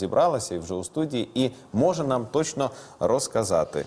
зібралася і вже у студії, і може нам точно розказати.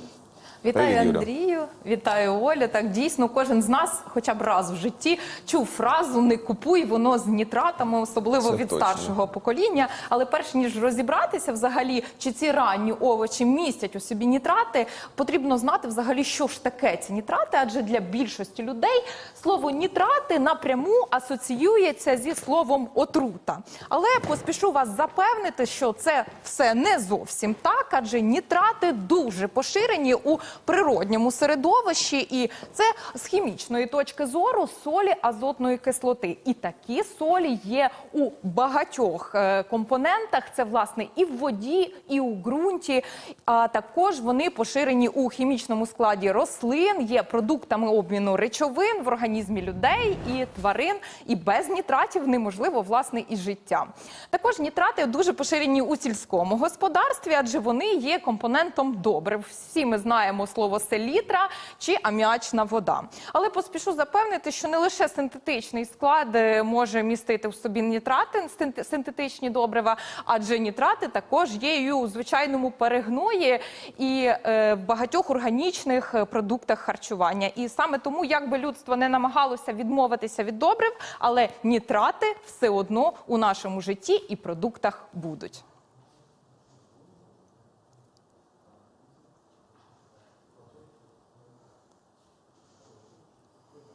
Вітаю Привіт, Юля. Андрію, вітаю Олю. Так дійсно, кожен з нас, хоча б раз в житті, чув фразу не купуй воно з нітратами, особливо Це від точно. старшого покоління. Але перш ніж розібратися, взагалі, чи ці ранні овочі містять у собі нітрати, потрібно знати взагалі, що ж таке ці нітрати, адже для більшості людей слово нітрати напряму асоціюється зі словом отрута. Але поспішу вас запевнити, що це все не зовсім так, адже нітрати дуже поширені у природньому середовищі, і це з хімічної точки зору солі азотної кислоти. І такі солі є у багатьох е, компонентах. Це власне і в воді, і у ґрунті. А також вони поширені у хімічному складі рослин, є продуктами обміну речовин в організмі людей і тварин. І без нітратів неможливо власне і життя. Також нітрати дуже поширені у сільському господарстві, адже вони є компонентом добрив. Всі ми знаємо слово селітра чи аміачна вода. Але поспішу запевнити, що не лише синтетичний склад е, може містити в собі нітрати, синтетичні добрива, адже нітрати також є і у звичайному перегної і е, в багатьох органічних е, продуктах харчування. І саме тому, як би людство не намагалося відмовитися від добрив, але нітрати все одно у нашому житті і продуктах будуть.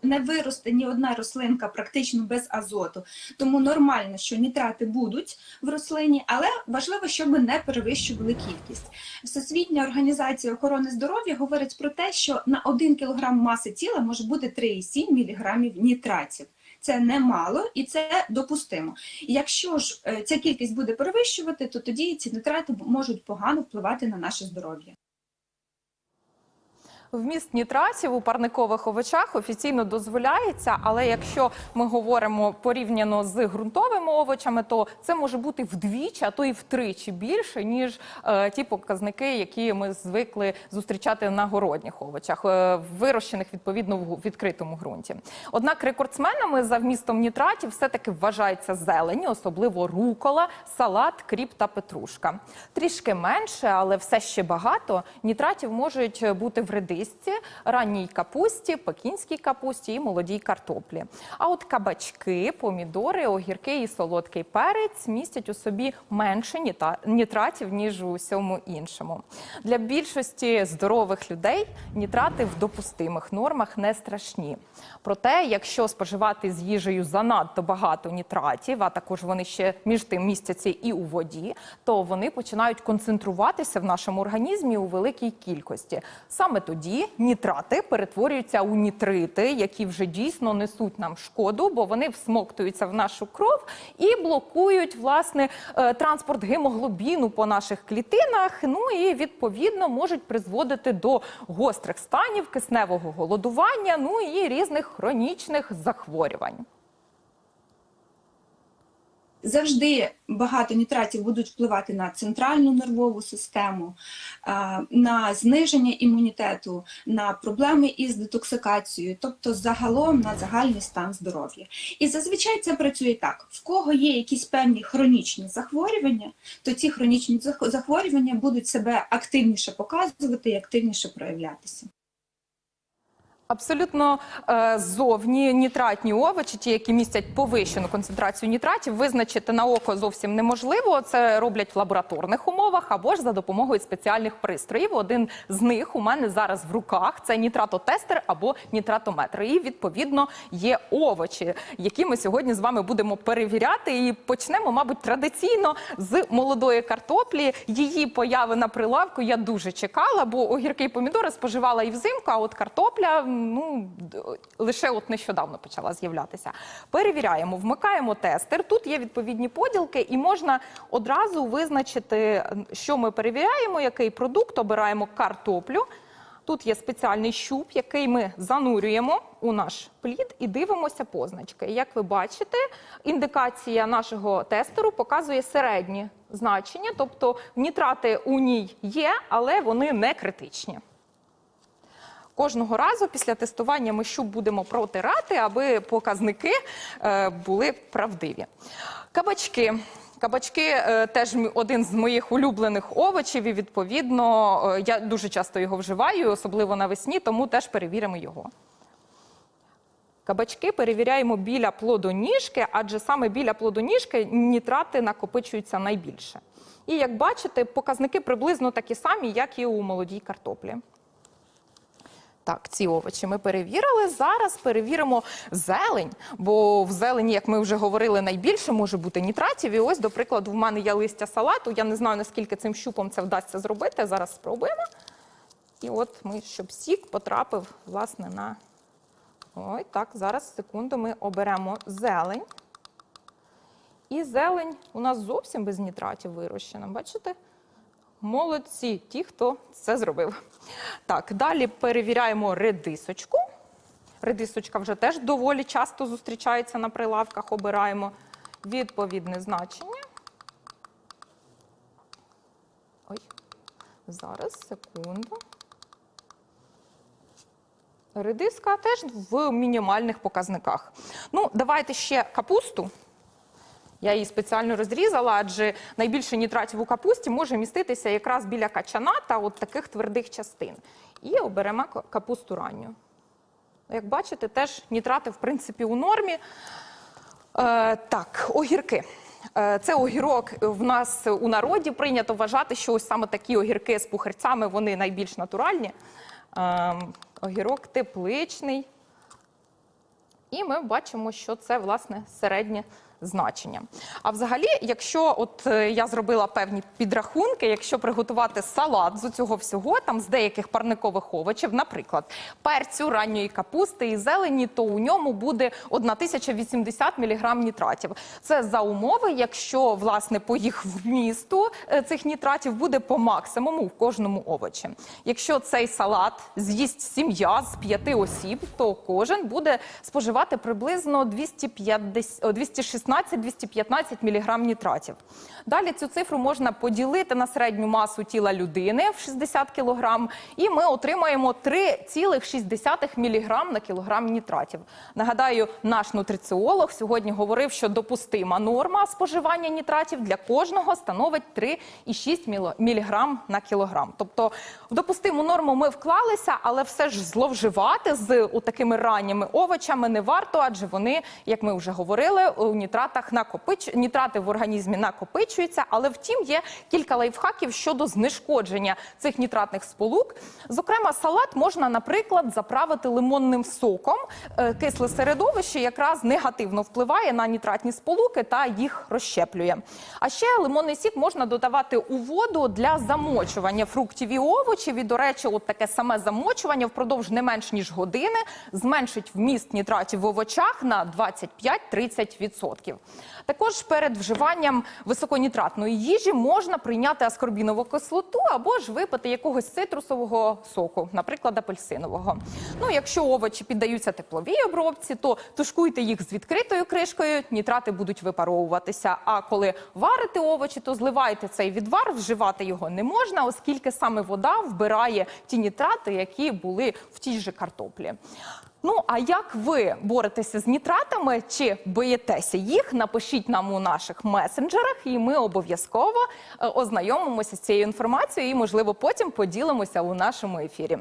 Не виросте ні одна рослинка практично без азоту. Тому нормально, що нітрати будуть в рослині, але важливо, щоб не перевищували кількість. Всесвітня організація охорони здоров'я говорить про те, що на 1 кг маси тіла може бути 3,7 мг нітратів. Це немало і це допустимо. Якщо ж е, ця кількість буде перевищувати, то тоді ці нітрати можуть погано впливати на наше здоров'я. Вміст нітратів у парникових овочах офіційно дозволяється, але якщо ми говоримо порівняно з ґрунтовими овочами, то це може бути вдвічі, а то і втричі більше, ніж е, ті показники, які ми звикли зустрічати на городніх овочах, е, вирощених відповідно в відкритому ґрунті. Однак рекордсменами за вмістом нітратів все-таки вважається зелені, особливо рукола, салат, кріп та петрушка. Трішки менше, але все ще багато. Нітратів можуть бути в редисці, ранній капусті, пекінській капусті і молодій картоплі. А от кабачки, помідори, огірки і солодкий перець містять у собі менше нітратів, ніж у всьому іншому. Для більшості здорових людей нітрати в допустимих нормах не страшні. Проте, якщо споживати з їжею занадто багато нітратів, а також вони ще між тим містяться і у воді, то вони починають концентруватися в нашому організмі у великій кількості. Саме тоді нітрати перетворюються у нітрити, які вже дійсно несуть нам шкоду, бо вони всмоктуються в нашу кров і блокують власне е, транспорт гемоглобіну по наших клітинах. Ну і відповідно можуть призводити до гострих станів кисневого голодування, ну і різних хронічних захворювань. Завжди багато нітратів будуть впливати на центральну нервову систему, на зниження імунітету, на проблеми із детоксикацією, тобто загалом на загальний стан здоров'я. І зазвичай це працює так: в кого є якісь певні хронічні захворювання, то ці хронічні захворювання будуть себе активніше показувати і активніше проявлятися. Абсолютно е, зовні нітратні овочі, ті, які містять повищену концентрацію нітратів, визначити на око зовсім неможливо. Це роблять в лабораторних умовах або ж за допомогою спеціальних пристроїв. Один з них у мене зараз в руках це нітратотестер або нітратометр. І відповідно є овочі, які ми сьогодні з вами будемо перевіряти. І почнемо, мабуть, традиційно з молодої картоплі. Її появи на прилавку я дуже чекала, бо огірки і помідори споживала і взимку, а от картопля ну лише от нещодавно почала з'являтися. Перевіряємо, вмикаємо тестер. Тут є відповідні поділки, і можна одразу визначити, що ми перевіряємо, який продукт, обираємо картоплю. Тут є спеціальний щуп, який ми занурюємо у наш плід і дивимося позначки. Як ви бачите, індикація нашого тестеру показує середні значення, тобто нітрати у ній є, але вони не критичні. Кожного разу після тестування ми щуп будемо протирати, аби показники е, були правдиві. Кабачки. Кабачки е, теж один з моїх улюблених овочів, і відповідно е, я дуже часто його вживаю, особливо навесні, тому теж перевіримо його. Кабачки перевіряємо біля плодоніжки, адже саме біля плодоніжки нітрати накопичуються найбільше. І як бачите, показники приблизно такі самі, як і у молодій картоплі. Так, ці овочі ми перевірили. Зараз перевіримо зелень, бо в зелені, як ми вже говорили, найбільше може бути нітратів. І ось, до прикладу, в мене є листя салату. Я не знаю, наскільки цим щупом це вдасться зробити. Зараз спробуємо. І от ми, щоб сік потрапив, власне, на. Ой, так, зараз секунду ми оберемо зелень. І зелень у нас зовсім без нітратів вирощена. Бачите? Молодці, ті, хто це зробив. Так, далі перевіряємо редисочку. Редисочка вже теж доволі часто зустрічається на прилавках. Обираємо відповідне значення. Ой, зараз, секунду. Редиска теж в мінімальних показниках. Ну, давайте ще капусту. Я її спеціально розрізала, адже найбільше нітратів у капусті може міститися якраз біля качана та от таких твердих частин. І оберемо капусту ранню. Як бачите, теж нітрати, в принципі, у нормі. Е, так, огірки. Е, Це огірок в нас у народі прийнято вважати, що ось саме такі огірки з пухарцями вони найбільш натуральні. Е, огірок тепличний. І ми бачимо, що це власне середнє значення. А взагалі, якщо от е, я зробила певні підрахунки, якщо приготувати салат з цього всього, там з деяких парникових овочів, наприклад, перцю, ранньої капусти і зелені, то у ньому буде 1080 мг нітратів. Це за умови, якщо власне по їх вмісту е, цих нітратів буде по максимуму в кожному овочі. Якщо цей салат з'їсть сім'я з п'яти осіб, то кожен буде споживати приблизно 250 о, 216-215 мг нітратів. Далі цю цифру можна поділити на середню масу тіла людини в 60 кг, і ми отримаємо 3,6 мг на кілограм нітратів. Нагадаю, наш нутриціолог сьогодні говорив, що допустима норма споживання нітратів для кожного становить 3,6 мг на кілограм. Тобто в допустиму норму ми вклалися, але все ж зловживати з такими ранніми овочами не варто, адже вони, як ми вже говорили, у нітратах накопич... нітрати в організмі накопичуються. Але втім, є кілька лайфхаків щодо знешкодження цих нітратних сполук. Зокрема, салат можна, наприклад, заправити лимонним соком. Е, Кисле середовище якраз негативно впливає на нітратні сполуки та їх розщеплює. А ще лимонний сік можна додавати у воду для замочування фруктів і овочів. І, до речі, от таке саме замочування впродовж не менш ніж години зменшить вміст нітратів в овочах на 25-30%. arquivo. Також перед вживанням високонітратної їжі можна прийняти аскорбінову кислоту або ж випити якогось цитрусового соку, наприклад, апельсинового. Ну, якщо овочі піддаються тепловій обробці, то тушкуйте їх з відкритою кришкою, нітрати будуть випаровуватися. А коли варите овочі, то зливайте цей відвар, вживати його не можна, оскільки саме вода вбирає ті нітрати, які були в тій же картоплі. Ну а як ви боретеся з нітратами чи боїтеся їх? Напишіть нам у наших месенджерах, і ми обов'язково е, ознайомимося з цією інформацією і, можливо, потім поділимося у нашому ефірі.